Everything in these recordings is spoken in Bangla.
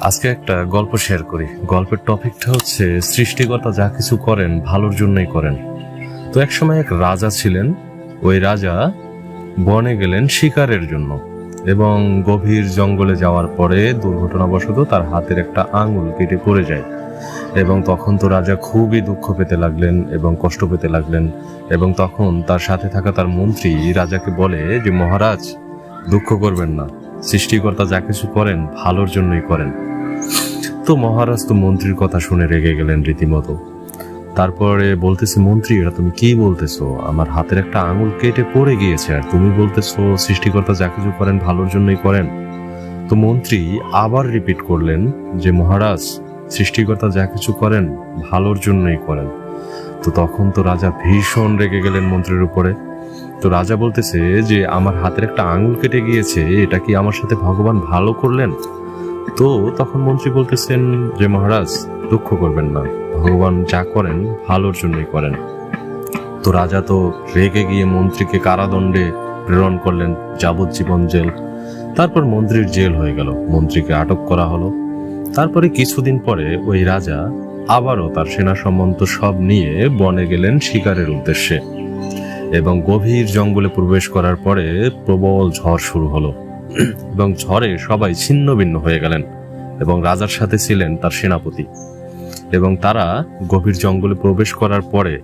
আজকে একটা গল্প শেয়ার করি। গল্পের টপিকটা হচ্ছে, সৃষ্টিকর্তা যা কিছু করেন, ভালোর জন্যই করেন। তো এক সময় এক রাজা ছিলেন। ওই রাজা বনে গেলেন শিকারের জন্য এবং গভীর জঙ্গলে যাওয়ার পরে দুর্ঘটনাবশত তার হাতের একটা আঙুল কেটে পড়ে যায় এবং তখন তো রাজা খুবই দুঃখ পেতে লাগলেন এবং কষ্ট পেতে লাগলেন এবং তখন তার সাথে থাকা তার মন্ত্রী রাজাকে বলে যে, মহারাজ, দুঃখ করবেন না। সৃষ্টিকর্তা যা কিছু করেন, ভালোর জন্যই করেন। তো মহারাজ তো মন্ত্রীর কথা শুনে রেগে গেলেন রীতিমতো। তারপরে বলতেছে, মন্ত্রী, এটা তুমি কি বলতেছো? আমার হাতের একটা আঙুল কেটে পড়ে গিয়েছে, আর তুমি বলতেছো, সৃষ্টিকর্তা যা কিছু করেন, ভালোর জন্যই করেন। তো মন্ত্রী আবার রিপিট করলেন যে, মহারাজ, সৃষ্টিকর্তা যা কিছু করেন, ভালোর জন্যই করেন। তো তখন তো রাজা ভীষণ রেগে গেলেন মন্ত্রীর উপরে। তো রাজা বলতেছে যে, আমার হাতের একটা আঙুল কেটে গিয়েছে, এটা কি আমার সাথে ভগবান ভালো করলেন? তো তখন মন্ত্রী বলতেছেন যে, মহারাজ, দুঃখ করবেন না, ভগবান যা করেন ভালোর জন্যই করেন। তো রাজা তো রেগে গিয়ে মন্ত্রীকে কারাদণ্ডে প্রেরণ করলেন, যাবজ্জীবন জেল। তারপর মন্ত্রীর জেল হয়ে গেল, মন্ত্রীকে আটক করা হলো। তারপরে কিছুদিন পরে ওই রাজা আবারও তার সেনা সম্বন্ধ সব নিয়ে বনে গেলেন শিকারের উদ্দেশ্যে। এবং গভীর জঙ্গলে প্রবেশ করার পরে প্রবল ঝড় শুরু হলো। এবং ঝড়ে সবাই ছিন্ন ভিন্ন হয়ে গেলেন এবং রাজার সাথে ছিলেন তার সেনাপতি। এবং তারা গভীর জঙ্গলে প্রবেশ করার পরে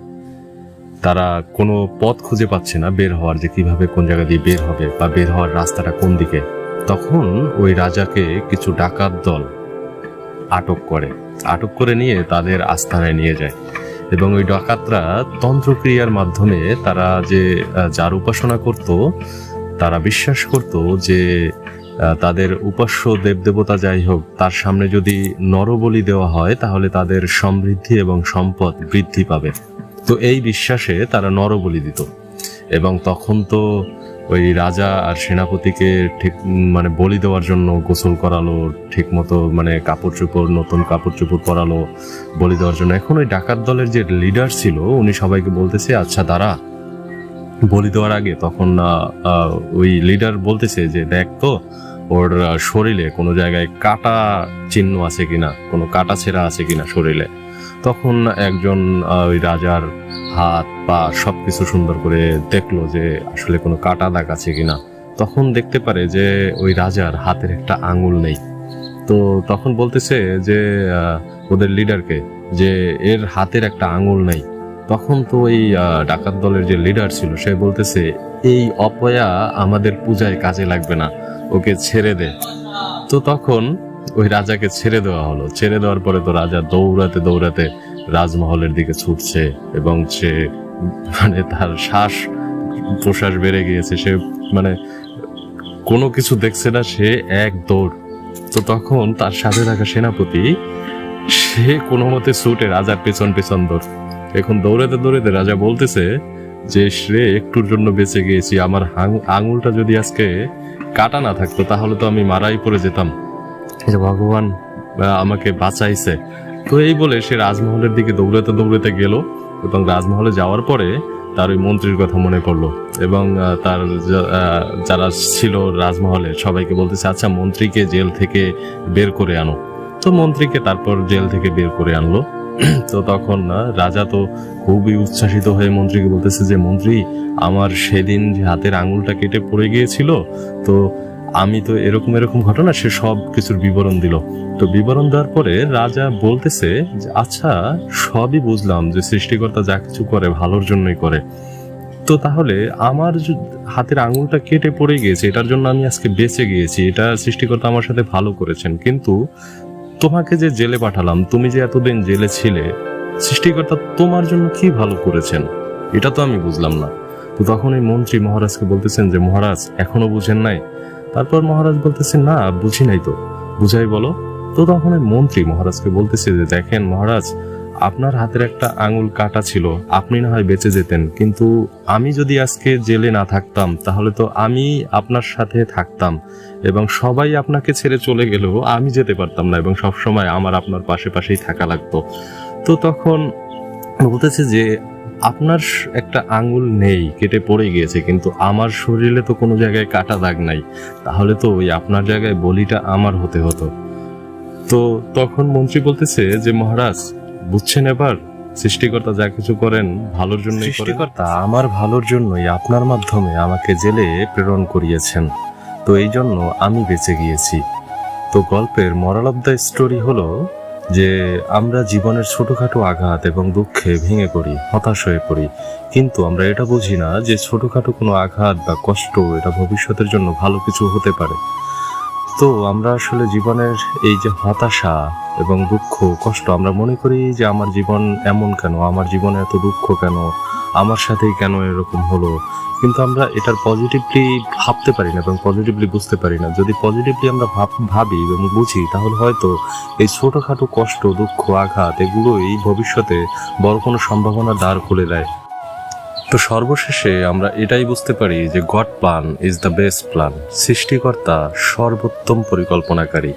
তারা কোনো পথ খুঁজে পাচ্ছে না বের হওয়ার যে কীভাবে কোন জায়গা দিয়ে বের হবে বা বের হওয়ার রাস্তাটা কোন দিকে। তখন ওই রাজাকে কিছু ডাকাত দল আটক করে। আটক করে নিয়ে তাদের আস্থানায় নিয়ে যায়। এবং ওই ডাকাতরা তন্ত্রক্রিয়ার মাধ্যমে তারা যে যার উপাসনা করত, তারা বিশ্বাস করত যে তাদের উপাস্য দেবদেবতা যাই হোক, তার সামনে যদি নরবলি দেওয়া হয়, তাহলে তাদের সমৃদ্ধি এবং সম্পদ বৃদ্ধি পাবে। তো এই বিশ্বাসে তারা নরবলি দিত। এবং তখন তো ওই রাজা আর সেনাপতিকে ঠিক মানে বলি দেওয়ার জন্য গোসল করালো ঠিক মতো মানে কাপড় চোপড়, নতুন কাপড় চোপড় পরালো, বলি দেওয়ার জন্য। এখন ওই ডাকাত দলের যে লিডার ছিল, উনি সবাইকে বলতেছে আচ্ছা দাঁড়া। বলি দেওয়ার আগে তখন ওই লিডার বলতেছে যে, দেখ তো, ওর শরীরে কোনো জায়গায় কাটা চিহ্ন আছে কিনা? কোনো কাটা ছেঁড়া আছে কিনা শরীরে? তখন একজন ওই রাজার হাত পা সবকিছু সুন্দর করে দেখল যে আসলে কোনো কাটা দাগ আছে কিনা। তখন দেখতে পারে যে ওই রাজার হাতের একটা আঙুল নেই। তো তখন বলতেছে যে ওদের লিডারকে যে এর হাতের একটা আঙুল নেই। তখন তো ওই ডাকাত দলের যে লিডার ছিল, সে বলতেছে, এই অপয়া আমাদের পূজায় কাজে লাগবে না, ওকে ছেড়ে দে। তো তখন ওই রাজাকে ছেড়ে দেওয়া হলো। ছেড়ে দেওয়ার পরে তো রাজা দৌড়াতে দৌড়াতে রাজমহলের দিকে ছুটছে এবং সে মানে তার শ্বাস, প্রশ্বাস বেড়ে গিয়েছে। সে মানে কোনো কিছু দেখছে না, সে এক দৌড়। তো তখন তার সাথে থাকা সেনাপতি, সে কোনো মতে ছুটে রাজার পেছন পেছন দৌড়। এখন দৌড়াতে দৌড়াতে রাজা বলতেছে যে, সে একটুর জন্য বেঁচে গিয়েছি। আমার আঙুলটা যদি আজকে কাটা না থাকতো, তাহলে তো আমি মারাই পড়ে যেতাম। ভগবান আমাকে বাঁচাইছে। তো এই বলে সে রাজমহলের দিকে দৌড়াতে দৌড়াতে গেল এবং রাজমহলে যাওয়ার পরে তার ওই মন্ত্রীর কথা মনে পড়ল এবং তার যারা ছিল রাজমহলে সবাইকে বলতেছে আচ্ছা মন্ত্রীকে জেল থেকে বের করে আনো। তো মন্ত্রীকে তারপর জেল থেকে বের করে আনলো। তো তখন রাজা তো খুবই উচ্ছ্বাসিত হয়ে মন্ত্রীকে বলতেছে যে, মন্ত্রী, আমার সেদিন হাতের আঙুলটা কেটে পড়ে গিয়েছিল, তো আমি তো এরকম এরকম ঘটনা, সে সব কিছুর বিবরণ দিল। তো বিবরণ দেওয়ার পরে রাজা বলতেছে যে আচ্ছা সবই বুঝলাম যে সৃষ্টিকর্তা যা কিছু করে ভালোর জন্যই করে। তো তাহলে আমার হাতের আঙুলটা কেটে পড়ে গিয়েছে, এটার জন্য আমি আজকে বেঁচে গিয়েছি, এটা সৃষ্টিকর্তা আমার সাথে ভালো করেছেন। কিন্তু তোমাকে যে জেলে পাঠালাম, তুমি যে এতদিন জেলে ছিলে, সৃষ্টিকর্তা তোমার জন্য কি ভালো করেছেন? এটা তো আমি বুঝলাম না। তো তখন এই মন্ত্রী মহারাজকে বলতেছেন যে, মহারাজ, এখনও বুঝেন নাই? তারপর মহারাজ বলতেছেন না, বুঝি নাই তো। বুঝাই বলো, তো তখন মন্ত্রী মহারাজকে বলতেছে যে, দেখেন মহারাজ, আপনার হাতের একটা আঙুল কাটা ছিল, আপনি না হয় বেঁচে যেতেন, কিন্তু আমি যদি আজকে জেলে না থাকতাম, তাহলে তো আমি আপনার সাথে থাকতাম এবং সবাই আপনাকে ছেড়ে চলে গেলেও আমি যেতে পারতাম না এবং সব সময় আমার আপনার পাশে পাশেই থাকা লাগতো। তো তখন বলতেছে যে আপনার একটা আঙ্গুল নেই কেটে পড়ে গিয়েছে কিন্তু আমার শরীরে তো কোনো জায়গায় কাটা দাগ নাই। তাহলে তো ওই আপনার জায়গায় বলিটা আমার হতে হতো। তো তখন মন্ত্রী বলতেছে যে মহারাজ বুঝছেন এবার? সৃষ্টিকর্তা যা কিছু করেন ভালোর জন্য সৃষ্টিকর্তা? আমার ভালোর জন্যই আপনার মাধ্যমে আমাকে জেলে প্রেরণ করিয়েছেন। তো এই জন্য আমি বেঁচে গিয়েছি। তো গল্পের মরাল অফ দ্য স্টোরি হলো যে আমরা জীবনের ছোটোখাটো আঘাত এবং দুঃখে ভেঙে পড়ি, হতাশ হয়ে পড়ি। কিন্তু আমরা এটা বুঝি না যে ছোটোখাটো কোনো আঘাত বা কষ্ট এটা ভবিষ্যতের জন্য ভালো কিছু হতে পারে। তো আমরা আসলে জীবনের এই যে হতাশা এবং দুঃখ, কষ্ট আমরা মনে করি যে আমার জীবন এমন কেন? আমার জীবনে এত দুঃখ কেন? আমার সাথেই কেন এরকম হলো? কিন্তু আমরা এটার পজিটিভলি ভাবতে পারি না এবং পজিটিভলি বুঝতে পারি না। যদি পজিটিভলি আমরা ভাব এবং বুঝি, তাহলে হয়তো এই ছোটোখাটো কষ্ট, দুঃখ, আঘাত এগুলোই ভবিষ্যতে বড় কোনো সম্ভাবনা দ্বার খুলে দেয়। তো সর্বশেষে আমরা এটাই বুঝতে পারি যে God plan is the best plan. সৃষ্টিকর্তা সর্বোত্তম পরিকল্পনাকারী।